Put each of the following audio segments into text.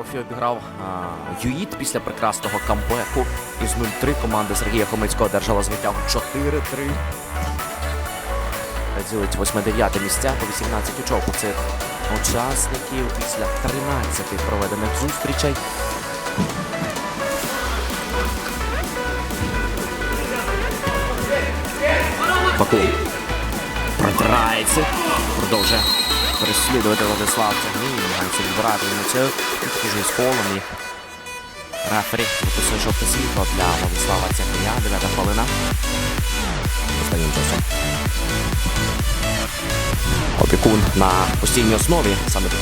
обіграв а, Юїт після прекрасного камбеку. Із 0-3 команда Сергія Хомицького одержала звиття 4-3. Ділить 8-9 місця по 18 очок у цих учасників після 13 проведених зустрічей. Баку протирається, продовжує переслідувати Владислав Тягній, намагається відбирати ініціативу. Дуже з колом і виписує жовте світло для Владислава Тягня. Дев'ята хвилина. Останнім часом. Опікун на постійній основі саме тут.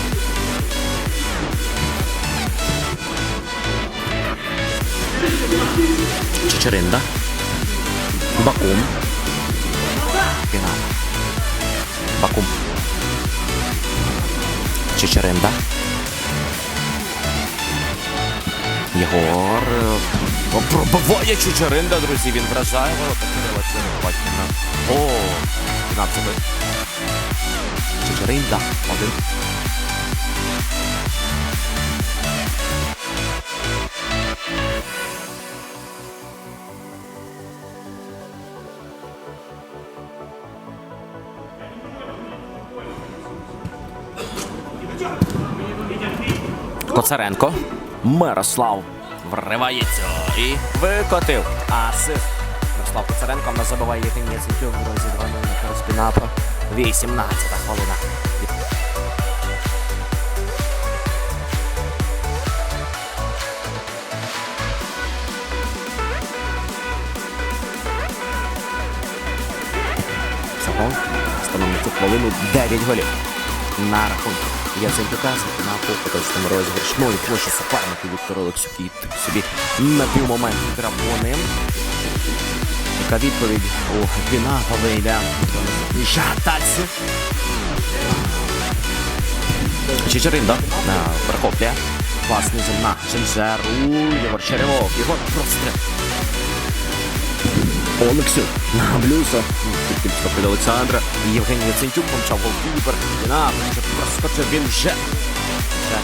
Чечеринда. Бакун. Фінал. Бакум. Чечеринда. Єгор. е, Пробиває Чечеринда, друзі. Він вражає ворота О, фінансовий. Чечеринда. Один. Коцаренко. Мирослав вривається і викотив. Асист. Мирослав Коцаренко в нас забиває Євгенія Центюк, друзі, 2 на Каспінапа. 18 хвилина. Всього становить цю хвилину 9 голів. На рахунку Яценюка на поточному розіграш. Ну і площі суперники Віктор Олексюк і собі на півмомент грав вони. Яка відповідь у Пінапа вийде. Жататься. Чечеринда на Прокопія. Класний на Женжеру. Єгор Черевов. Єгор простріл. Олексюк на блюса. Тільки від Олександра. Євгеній Яцентюк помчав голкіпер. На проскочив він вже. Вже.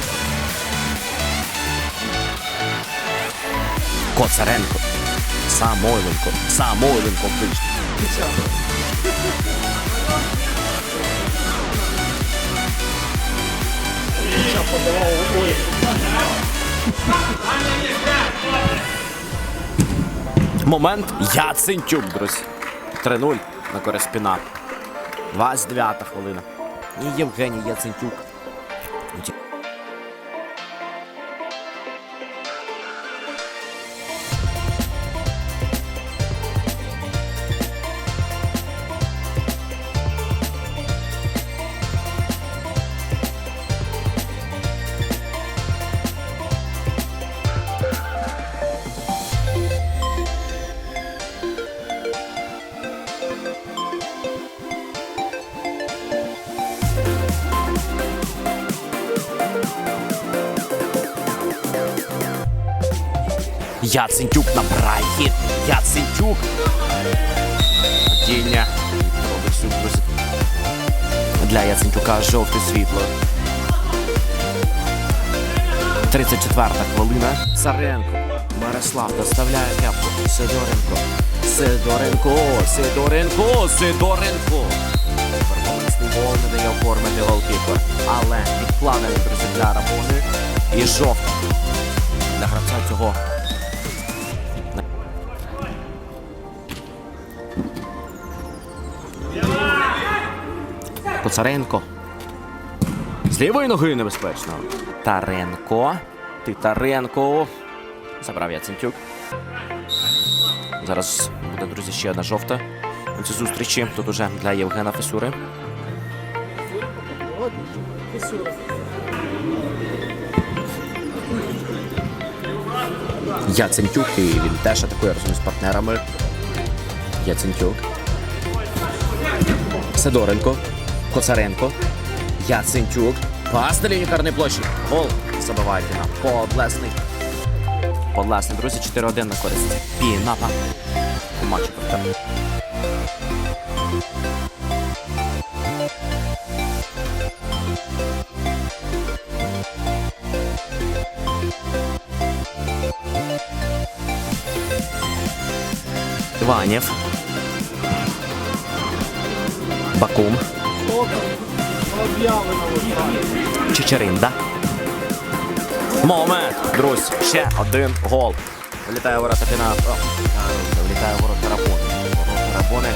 Коцаренко. Самойленко. Самойленко вийшов. Момент Яцентюк, друзі. 3-0 на користь Піна. 29 хвилина. І Євгеній Яцентюк. Яцентюк набирає хід. Яцентюк. Падіння. Для Яцентюка жовте світло. 34 хвилина. Царенко. Мирослав доставляє м'яко. Сидоренко. Сидоренко. Сидоренко. Сидоренко. Перформансний гол не дає оформити голкіпер. Але відкладений, друзі, для Рамони. І жовта. Для гравця цього Коцаренко. З лівої ноги небезпечно. Таренко. Титаренко. Забрав Яцентюк. Зараз буде, друзі, ще одна жовта. У цій зустрічі. Тут уже для Євгена Фесюри. Яцентюк, і він теж атакує разом з партнерами. Яцентюк. Сидоренко. Коцаренко. Яцентюк. Пас на лінію площі. Гол. Забиває Піна. Подлесний. Подлесний, друзі, 4-1 на користь. Пінапа. У матчі. Іванів. Бакум. Чечеринда. Момент, друзі, ще один гол. Вилітає у ворота піна. О, Вилітає у ворота Рабони. Ворота Рабони.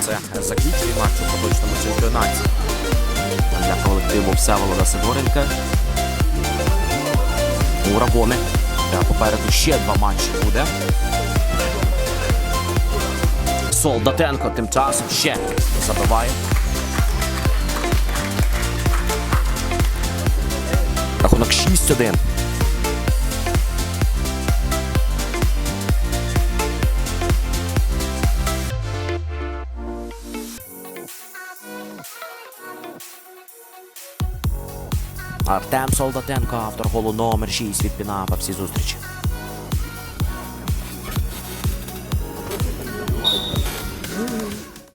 Це заключний матч у поточному чемпіонаті. Для колективу Всеволода Сидоренка. У Рабони. Попереду ще два матчі буде. Солдатенко тим часом ще забиває. Рахунок 6-1. Артем Солдатенко, автор голу номер 6 від Пінапа. Всі зустрічі.